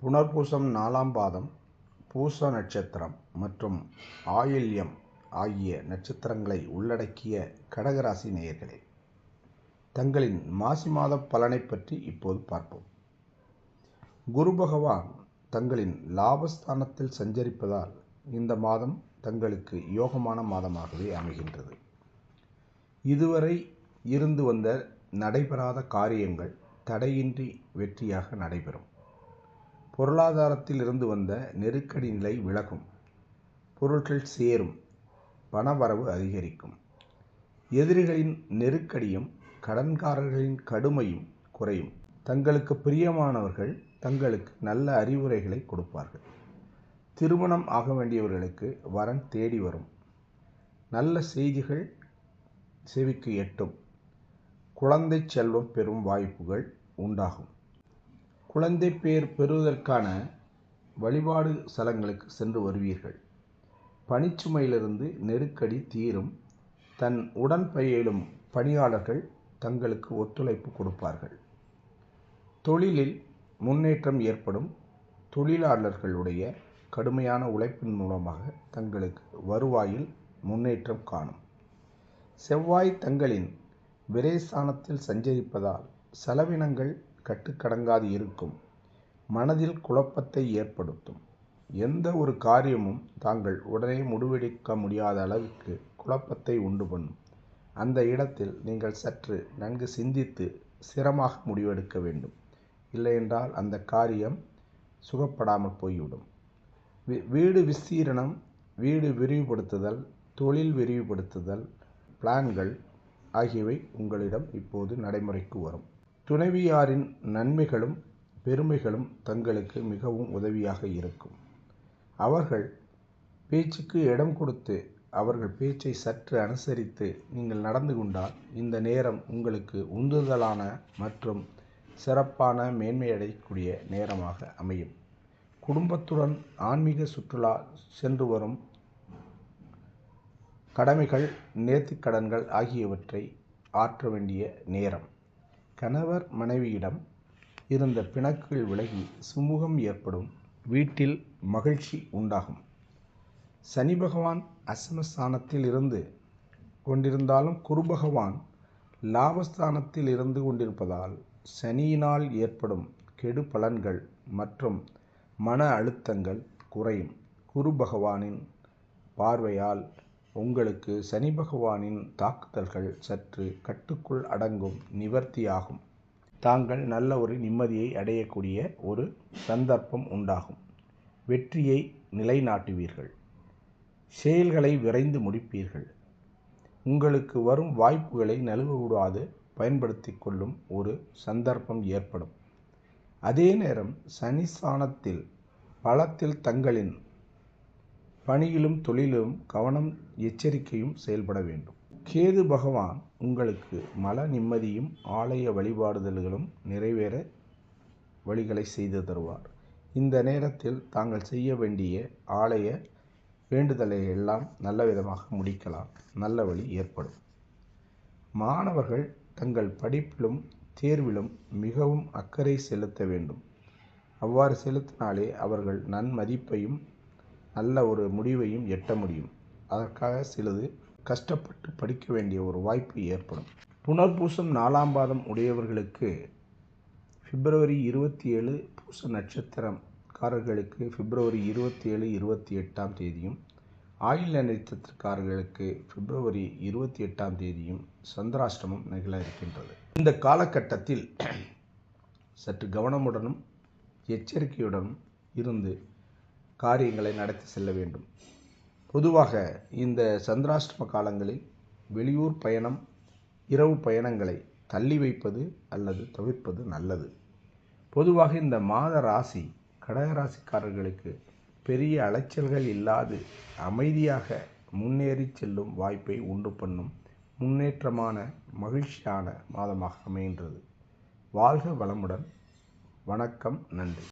புனர்பூசம் நாலாம் பாதம் பூச நட்சத்திரம் மற்றும் ஆயில்யம் ஆகிய நட்சத்திரங்களை உள்ளடக்கிய கடகராசி நேயர்களே தங்களின் மாசி மாத பலனை பற்றி இப்போது பார்ப்போம். குரு பகவான் தங்களின் லாபஸ்தானத்தில் சஞ்சரிப்பதால் இந்த மாதம் தங்களுக்கு யோகமான மாதமாகவே அமைகின்றது. இதுவரை இருந்து வந்த நடைபெறாத காரியங்கள் தடையின்றி வெற்றியாக நடைபெறும். பொருளாதாரத்தில் இருந்து வந்த நெருக்கடி நிலை விலகும். பொருட்கள் சேரும். பணவரவு அதிகரிக்கும். எதிரிகளின் நெருக்கடியும் கடன்காரர்களின் கடுமையும் குறையும். தங்களுக்கு பிரியமானவர்கள் தங்களுக்கு நல்ல அறிவுரைகளை கொடுப்பார்கள். திருமணம் ஆக வேண்டியவர்களுக்கு வரன் தேடி வரும். நல்ல செய்திகள் செவிக்கு எட்டும். குழந்தை செல்வம் பெறும் வாய்ப்புகள் உண்டாகும். குழந்தை பேர் பெறுவதற்கான வழிபாடு ஸ்தலங்களுக்கு சென்று வருவீர்கள். பணிச்சுமையிலிருந்து நெருக்கடி தீரும். தன் உடன் பயிலும் பணியாளர்கள் தங்களுக்கு ஒத்துழைப்பு கொடுப்பார்கள். தொழிலில் முன்னேற்றம் ஏற்படும். தொழிலாளர்களுடைய கடுமையான உழைப்பின் மூலமாக தங்களுக்கு வருவாயில் முன்னேற்றம் காணும். செவ்வாய் தங்களின் விரைசானத்தில் சஞ்சரிப்பதால் செலவினங்கள் கட்டுக்கடங்காது இருக்கும். மனதில் குழப்பத்தை ஏற்படுத்தும். எந்த ஒரு காரியமும் தாங்கள் உடனே முடிவெடுக்க முடியாத அளவுக்கு குழப்பத்தை உண்டு பண்ணும். அந்த இடத்தில் நீங்கள் சற்று நன்கு சிந்தித்து சிரமாக முடிவெடுக்க வேண்டும். இல்லையென்றால் அந்த காரியம் சுகப்படாமல் போய்விடும். வீடு விஸ்தீரணம் வீடு விரிவுபடுத்துதல் தொழில் விரிவுபடுத்துதல் பிளான்கள் ஆகியவை உங்களிடம் இப்போது நடைமுறைக்கு வரும். துணைவியாரின் நன்மைகளும் பெருமைகளும் தங்களுக்கு மிகவும் உதவியாக இருக்கும். அவர்கள் பேச்சுக்கு இடம் கொடுத்து அவர்கள் பேச்சை சற்று அனுசரித்து நீங்கள் நடந்து கொண்டால் இந்த நேரம் உங்களுக்கு உந்துதலான மற்றும் சிறப்பான மேன்மையடையக்கூடிய நேரமாக அமையும். குடும்பத்துடன் ஆன்மீக சுற்றுலா சென்று வரும் கடமைகள் நேர்த்திக்கடன்கள் ஆகியவற்றை ஆற்ற வேண்டிய நேரம். கணவர் மனைவியிடம் இருந்த பிணக்குகள் விலகி சுமூகம் ஏற்படும் வீட்டில் மகிழ்ச்சி உண்டாகும். சனி பகவான் அசமஸ்தானத்தில் இருந்து கொண்டிருந்தாலும் குரு பகவான் லாபஸ்தானத்தில் இருந்து கொண்டிருப்பதால் சனியினால் ஏற்படும் கெடு பலன்கள் மற்றும் மன அழுத்தங்கள் குறையும். குரு பகவானின் பார்வையால் உங்களுக்கு சனி பகவானின் தாக்குதல்கள் சற்று கட்டுக்குள் அடங்கும் நிவர்த்தியாகும். தாங்கள் நல்ல ஒரு நிம்மதியை அடையக்கூடிய ஒரு சந்தர்ப்பம் உண்டாகும். வெற்றியை நிலைநாட்டுவீர்கள். செயல்களை விரைந்து முடிப்பீர்கள். உங்களுக்கு வரும் வாய்ப்புகளை நழுவக்கூடாது பயன்படுத்தி கொள்ளும் ஒரு சந்தர்ப்பம் ஏற்படும். அதே நேரம் சனி ஸ்தானத்தில் பலத்தில் தங்களின் பணியிலும் தொழிலும் கவனம் எச்சரிக்கையும் செயல்பட வேண்டும். கேது பகவான் உங்களுக்கு மல நிம்மதியும் ஆலய வழிபாடுதல்களும் நிறைவேற வழிகளை செய்து தருவார். இந்த நேரத்தில் தாங்கள் செய்ய வேண்டிய ஆலய வேண்டுதலை எல்லாம் நல்ல விதமாக முடிக்கலாம். நல்ல வழி ஏற்படும். மாணவர்கள் தங்கள் படிப்பிலும் தேர்விலும் மிகவும் அக்கறை செலுத்த வேண்டும். அவ்வாறு செலுத்தினாலே அவர்கள் நன்மதிப்பையும் நல்ல ஒரு முடிவையும் எட்ட முடியும். அதற்காக சிலது கஷ்டப்பட்டு படிக்க வேண்டிய ஒரு வாய்ப்பு ஏற்படும். புனர்பூசம் நாலாம் பாதம் உடையவர்களுக்கு பிப்ரவரி இருபத்தி ஏழு பூச நட்சத்திரக்காரர்களுக்கு பிப்ரவரி இருபத்தி ஏழு இருபத்தி எட்டாம் தேதியும் ஆயுள் நட்சத்திரக்காரர்களுக்கு பிப்ரவரி இருபத்தி எட்டாம் தேதியும் சந்திராஷ்டமம் நிகழ இருக்கின்றது. இந்த காலகட்டத்தில் சற்று கவனமுடனும் எச்சரிக்கையுடனும் இருந்து காரியங்களை நடத்தி செல்ல வேண்டும். பொதுவாக இந்த சந்திராஷ்டம காலங்களில் வெளியூர் பயணம் இரவு பயணங்களை தள்ளி வைப்பது அல்லது தவிர்ப்பது நல்லது. பொதுவாக இந்த மாத ராசி கடகராசிக்காரர்களுக்கு பெரிய அலைச்சல்கள் இல்லாது அமைதியாக முன்னேறி செல்லும் வாய்ப்பை உண்டு பண்ணும் முன்னேற்றமான மகிழ்ச்சியான மாதமாக அமைகின்றது. வாழ்க வளமுடன். வணக்கம். நன்றி.